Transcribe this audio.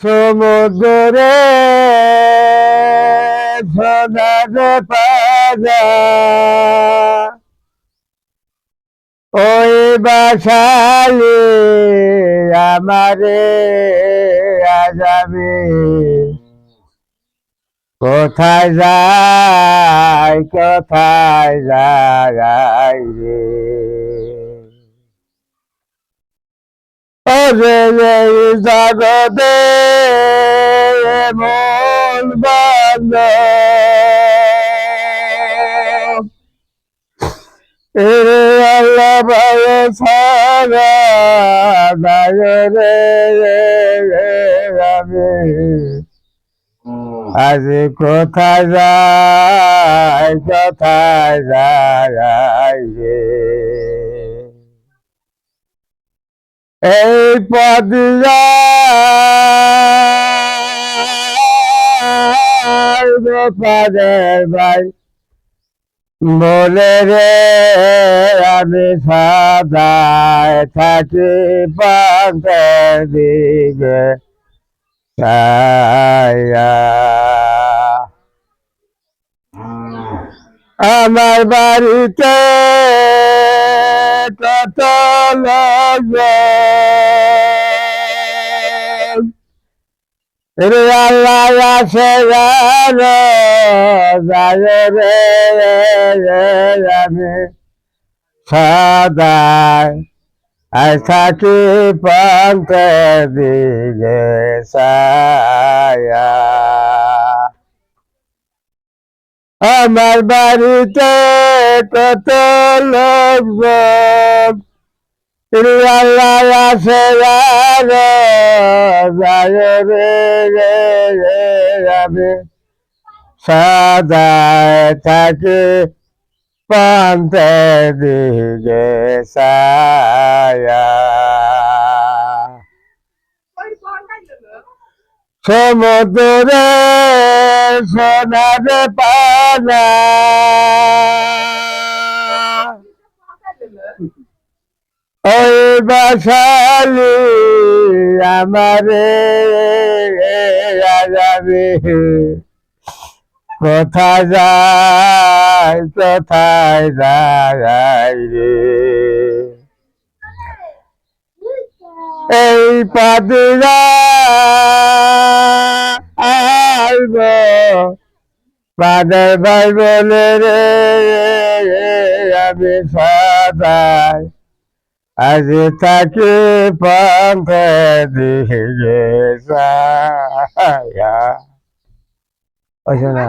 সমুদ্রে সোনারে পাজা ওই বাসালি আমারে আজাবে কোথায় যায় কোথায় যায় রে? ওরে জগতে মন বান্ধব এরে আল্লাহ গায় আমি। আজ কোথায় যায় কোথায় যায় এই পদ ভাই। বলে রে আমি সাদায় থাকি দিকে। আমার বাড়িতে কত রে আল্লাহ যায় রে আমি সদায় থাকি পান্তে দিকে ছায়া আমার বাড়িতে কত লোকজন? সদায় থাকি পান্তে ছায়া সমুদ্রে সোনার পানা। বাসালি আমারে যাবে কোথায় যায় কোথায় যায় এই পাদিরা আইব। পাদের ভাই বলে রে, আমি সদাই আজ থাকি পন্থে দিকে ছায়া ওই শোনা